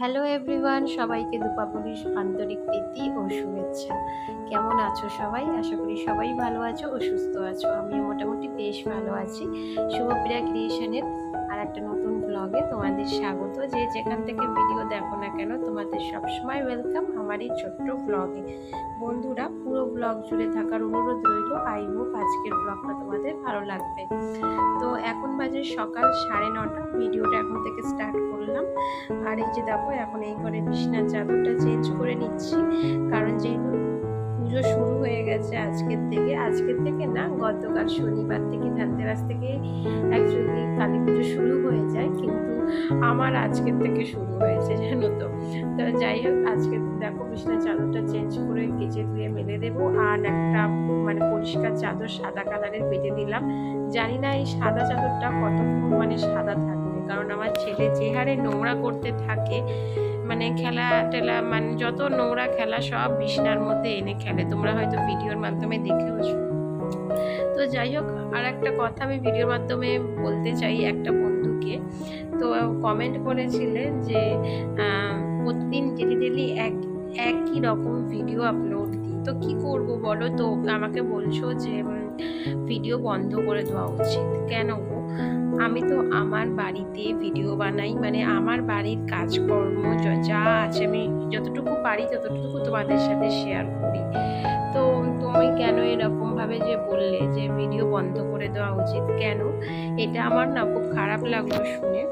Hello everyone, সবাইকে দীপাবলির আন্তরিক প্রীতি ও শুভেচ্ছা। কেমন আছো সবাই? আশা করি সবাই ভালো আছো ও সুস্থ আছো। আমি মোটামুটি বেশ ভালো আছি। শুভপ্রিয়া ক্রিয়েশনের আর একটা নতুন ব্লগে তোমাদের স্বাগত। যে যেখান থেকে ভিডিও দেখো না কেন, তোমাদের সবসময় ওয়েলকাম আমার এই ছোট্ট ব্লগে বন্ধুরা, পুরো ব্লগ জুড়ে থাকার অনুরোধ রইল। আই হোপ আজকের ব্লগটা তোমাদের ভালো লাগবে। তো এখন বাজে সকাল সাড়ে নটা। ভিডিওটা এখন থেকে স্টার্ট করলাম। আর এই যে দেখো, এখন এই ঘরে বিছনার চাদরটা চেঞ্জ করে নিচ্ছি। কারণ যেহেতু পুজো শুরু হয়ে গেছে আজকের থেকে আজকের থেকে না, গতকাল শনিবার থেকে, ধানতেরাস থেকে অ্যাকচুয়ালি কালী আমার আজকের থেকে শুরু হয়েছে, জানো তো। তো যাই হোক, আজকে দেখো বিছনার চাদরটা চেঞ্জ করে কেচে ধুয়ে মেলে দেবো আর একটা মানে পরিষ্কার চাদর সাদা কালারের পেতে দিলাম। জানি না এই সাদা চাদরটা কতক্ষণ মানে সাদা থাকবে, কারণ আমার ছেলে যে হারে নোংরা করতে থাকে মানে খেলা টেলা মানে যত নোংরা খেলা সব বিছনার মধ্যে এনে খেলে। তোমরা হয়তো ভিডিওর মাধ্যমে দেখেওছো। তো যাই হোক আর একটা কথা আমি ভিডিওর মাধ্যমে বলতে চাই একটা বন্ধুকে। তো কমেন্ট করেছিলেন যে প্রতিদিন ডেলি ডেলি এক, একই রকম ভিডিও আপলোড দিই। তো কি করব বলো তো? আমাকে বলছো যে ভিডিও বন্ধ করে দেওয়া উচিত। কেন আমি তো আমার বাড়িতে ভিডিও বানাই। মানে আমার বাড়ির কাজকর্ম, যা আছে, আমি যতটুকু পারি ততটুকু তোমাদের সাথে শেয়ার করি। তুমি কেন এরকম ভাবে যে বললে যে ভিডিও বন্ধ করে দেওয়া উচিত? কেন? এটা আমার না খুব খারাপ লাগল শুনে,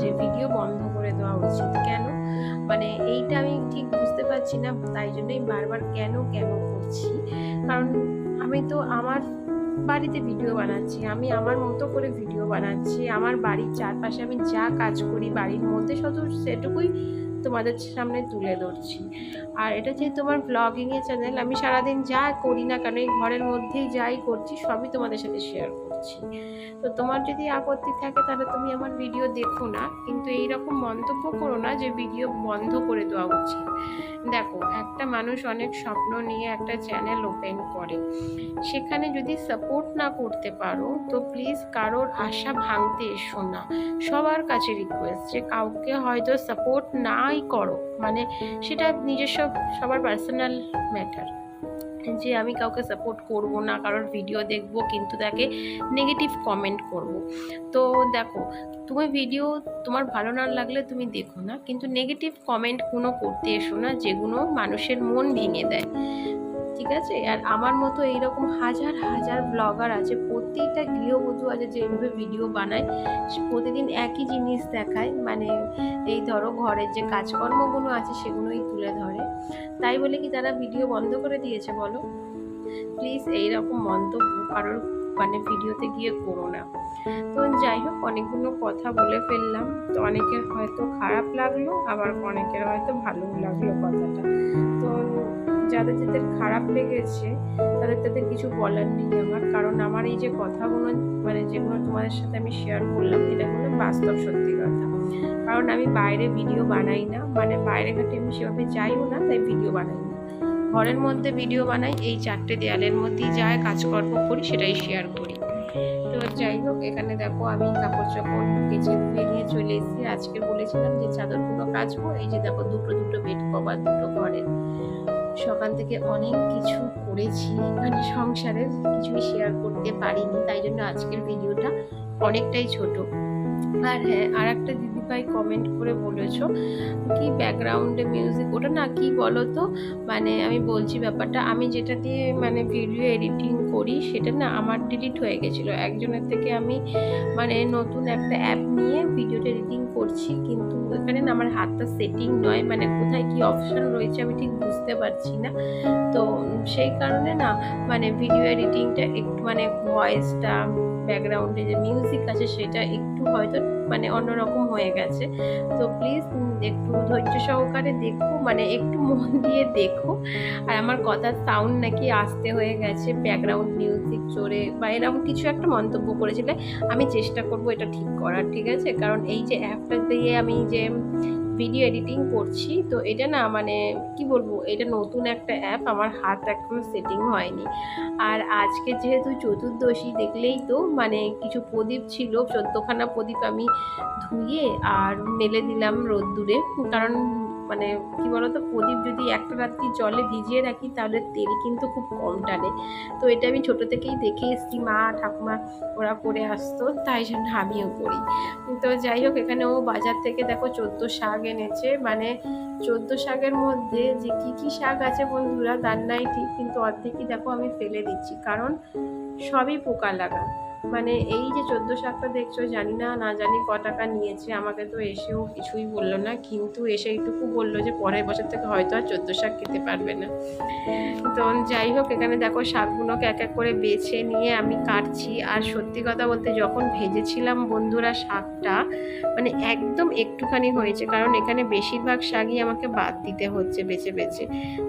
যে ভিডিও বন্ধ করে দেওয়া উচিত। কেন? মানে এইটা আমি ঠিক বুঝতে পারছি না, তাই জন্যই বারবার কেন কেন করছি? কারণ আমি তো আমার বাড়িতে ভিডিও বানাচ্ছি, আমি আমার মতো করে ভিডিও বানাচ্ছি, আমার বাড়ির চারপাশে আমি যা কাজ করি, বাড়ির মধ্যে শুধু সেটুকুই তোমাদের সামনে তুলে ধরছি। আর এটা যেহেতু আমার ব্লগিংয়ের চ্যানেল আমি সারাদিন যা করি না কেন, এই ঘরের মধ্যেই যাই করছি, সবই তোমাদের সাথে শেয়ার করছি। তো তোমার যদি আপত্তি থাকে তাহলে তুমি আমার ভিডিও দেখো না, কিন্তু এই রকম মন্তব্য করো না যে ভিডিও বন্ধ করে দেওয়া উচিত। দেখো, একটা মানুষ অনেক স্বপ্ন নিয়ে একটা চ্যানেল ওপেন করে। সেখানে যদি সাপোর্ট না করতে পারো, তো প্লিজ কারোর আশা ভাঙতে এসো না। সবার কাছে রিকোয়েস্ট যে কাউকে হয়তো সাপোর্ট নাই করো। মানে সেটা নিজস্ব, সবার পার্সোনাল ম্যাটার যে আমি কাউকে সাপোর্ট করব না, কারোর ভিডিও দেখব, কিন্তু তাকে নেগেটিভ কমেন্ট করব। তো দেখো, তুমি ভিডিও তোমার ভালো না লাগলে তুমি দেখো না, কিন্তু নেগেটিভ কমেন্ট কোনো করতে এসো না, যেগুলো মানুষের মন ভেঙে দেয়। ঠিক আছে? আর আমার মতো এইরকম হাজার হাজার ব্লগার আছে প্রত্যেকটা গৃহবধূ আছে যে এইভাবে ভিডিও বানায় প্রতিদিন একই জিনিস দেখায়। মানে এই ধরো ঘরের যে কাজকর্মগুলো আছে সেগুলোই তুলে ধরে। তাই বলে কি তারা ভিডিও বন্ধ করে দিয়েছে বলো? প্লিজ এইরকম মন্তব্য কারোর মানে ভিডিওতে গিয়ে করো না। তো যাই হোক, অনেকগুলো কথা বলে ফেললাম। তো অনেকের হয়তো খারাপ লাগল, আবার অনেকের হয়তো ভালো লাগল কথাটা। তো যাদের যাদের খারাপ লেগেছে, তাদের তাদের কিছু বলার নেই আমার। কারণ আমার এই যে কথাগুলো মানে যেগুলো তোমাদের সাথে আমি শেয়ার করলাম, এটা কোনো বাস্তব সত্যি কথা। কারণ আমি বাইরে ভিডিও বানাই না মানে বাইরে ঘাটে আমি সেভাবে যাইও না, তাই ভিডিও বানাই না। ঘরের মধ্যে ভিডিও বানাই, এই চারটে দেয়ালের মধ্যেই যা কাজকর্ম করি, সেটাই শেয়ার করি। তো যাই হোক, এখানে দেখো আমি কাপড় চোপড় কেচে ধুয়ে নিয়ে চলে এসেছি। আজকে বলেছিলাম যে চাদরগুলো কাচবো, এই যে দেখো দুটো দুটো বেড কভার দুটো ঘরের। সকাল থেকে অনেক কিছু করেছি। মানে সংসারের কিছুই শেয়ার করতে পারিনি, তাই জন্য আজকের ভিডিওটা অনেকটাই ছোট। আর হ্যাঁ আর একটা দিদিভাই কমেন্ট করে বলেছ, কি ব্যাকগ্রাউন্ডে মিউজিক ওটা না কি বলো তো মানে আমি বলছি ব্যাপারটা, আমি যেটা দিয়ে মানে ভিডিও এডিটিং করি, সেটা না আমার ডিলিট হয়ে গেছিল। একজনের থেকে আমি মানে নতুন একটা অ্যাপ নিয়ে ভিডিওটা এডিটিং করছি, কিন্তু এখানে না আমার হাতটা সেটিং নয় মানে কোথায় কি অপশান রয়েছে আমি ঠিক বুঝতে পারছি না। তো সেই কারণে না মানে ভিডিও এডিটিংটা একটু মানে ভয়েসটা ব্যাকগ্রাউন্ডে যে মিউজিক আছে সেটা একটু হয়তো মানে অন্যরকম হয়ে গেছে। তো প্লিজ একটু ধৈর্য সহকারে দেখো মানে একটু মন দিয়ে দেখো। আর আমার কথার সাউন্ড নাকি আসতে হয়ে গেছে, ব্যাকগ্রাউন্ড মিউজিক জোরে বা এরকম কিছু একটা মন্তব্য করেছিলে, আমি চেষ্টা করব এটা ঠিক করার, ঠিক আছে? কারণ এই যে অ্যাপটা দিয়ে আমি যে ভিডিও এডিটিং করছি। তো এটা না মানে কি বলব, এটা নতুন একটা অ্যাপ আমার হাত এখনও সেটিং হয়নি। আর আজকে যেহেতু চতুর্দশী দেখলেই তো মানে কিছু প্রদীপ ছিল, চোদ্দখানা প্রদীপ আমি ধুয়ে আর মেলে দিলাম রোদ্দুরে। কারণ মানে কি বলতো, প্রদীপ যদি একটা রাত্রি জলে ভিজিয়ে রাখি, তাহলে তেল কিন্তু খুব কম টানে। তো এটা আমি ছোট থেকেই দেখে এসেছি, মা, ঠাকুমা ওরা করে আসতো, তাই জন্য আমিও করি। তো যাই হোক, এখানে ও বাজার থেকে দেখো চোদ্দ শাক এনেছে। মানে চোদ্দ শাকের মধ্যে যে কি কি শাক আছে বন্ধুরা, তার নাই ঠিক, কিন্তু অর্ধেকই দেখো আমি ফেলে দিচ্ছি। কারণ সবই পোকা লাগা। মানে এই যে চোদ্দ শাকটা দেখছ, জানি না না জানি ক টাকা নিয়েছে, আমাকে তো এসেও কিছুই বলল না। কিন্তু এসে এইটুকু বলল যে পরের বছর থেকে হয়তো আর চোদ্দ শাক খেতে পারবে না। তো যাই হোক, এখানে দেখো শাকগুলোকে এক এক করে বেছে নিয়ে আমি কাটছি। আর সত্যি কথা বলতে যখন ভেজেছিলাম বন্ধুরা শাকটা মানে একদম একটুখানি হয়েছে। কারণ এখানে বেশিরভাগ শাকই আমাকে বাদ দিতে হচ্ছে বেছে বেছে।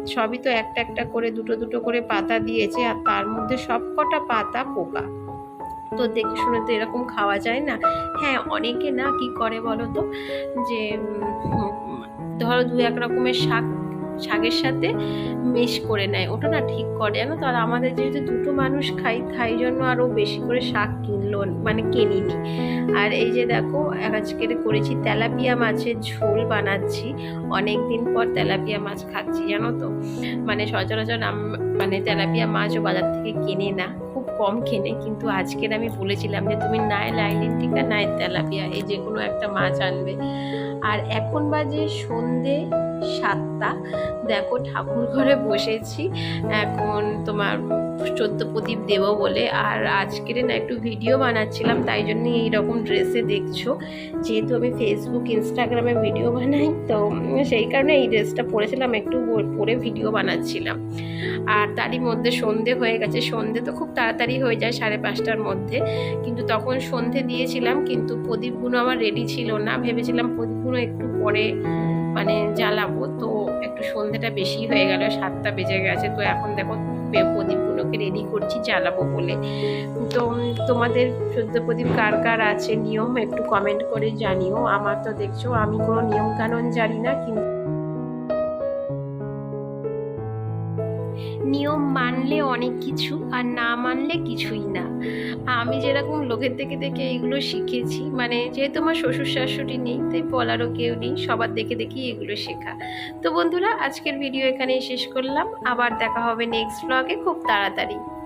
সবই তো একটা একটা করে, দুটো দুটো করে পাতা দিয়েছে। আর তার মধ্যে সব কটা পাতা পোকা। তো দেখে শুনে তো এরকম খাওয়া যায় না। হ্যাঁ অনেকে না কি করে বলো তো? যে ধরো দু এক রকমের শাক, শাকের সাথে মিশ করে নেয়। ওটা না ঠিক করে, জানো তো? আর আমাদের যেহেতু দুটো মানুষ খাই, তাই জন্য আরও বেশি করে শাক কিনলো মানে কিনিনি। আর এই যে দেখো আজকে করেছি তেলাপিয়া মাছের ঝোল বানাচ্ছি। অনেক দিন পর তেলাপিয়া মাছ খাচ্ছি, জানো তো? মানে সচরাচর মানে তেলাপিয়া মাছও বাজার থেকে কেনে না। কম খেনে কিন্তু আজকের আমি বলেছিলাম যে তুমি নাই লাইলিন টিকা নাই তেলাপিয়া, এই যে কোনো একটা মাছ আনবে। আর এখন বাজে সন্ধে সাতটা। দেখো ঠাকুর ঘরে বসেছি। এখন তোমার চোদ্দ প্রদীপ দেবো বলে। আর আজকের না একটু ভিডিও বানাচ্ছিলাম, তাই জন্য এইরকম ড্রেসে দেখছ। যেহেতু আমি ফেসবুক ইনস্টাগ্রামে ভিডিও বানাই, তো সেই কারণে এই ড্রেসটা পরেছিলাম, একটু পরে ভিডিও বানাচ্ছিলাম। আর তারই মধ্যে সন্ধে হয়ে গেছে। সন্ধে তো খুব তাড়াতাড়ি হয়ে যায় সাড়ে পাঁচটার মধ্যে। কিন্তু তখন সন্ধে দিয়েছিলাম, কিন্তু প্রদীপগুলো আমার রেডি ছিল না। ভেবেছিলাম প্রদীপগুলো একটু পরে মানে জ্বালাবো। তো একটু সন্ধেটা বেশি হয়ে গেল, সাতটা বেজে গেছে। তো এখন দেখো প্রদীপগুলোকে রেডি করছি, জ্বালাবো বলে। তো তোমাদের সদ্য প্রদীপ কার কার আছে নিয়ম একটু কমেন্ট করে জানিও। আমার তো দেখছ, আমি কোনো নিয়মকানুন জানি না, কিন্তু নিয়ম মানলে অনেক কিছু আর না মানলে কিছুই না। আমি যেরকম লোকের থেকে দেখে এগুলো শিখেছি মানে যেহেতু আমার শ্বশুর শাশুড়ি নেই, তাই বলারও কেউ নেই, সবার দেখে দেখি এগুলো শেখা। তো বন্ধুরা, আজকের ভিডিও এখানেই শেষ করলাম। আবার দেখা হবে নেক্সট ব্লগে খুব তাড়াতাড়ি।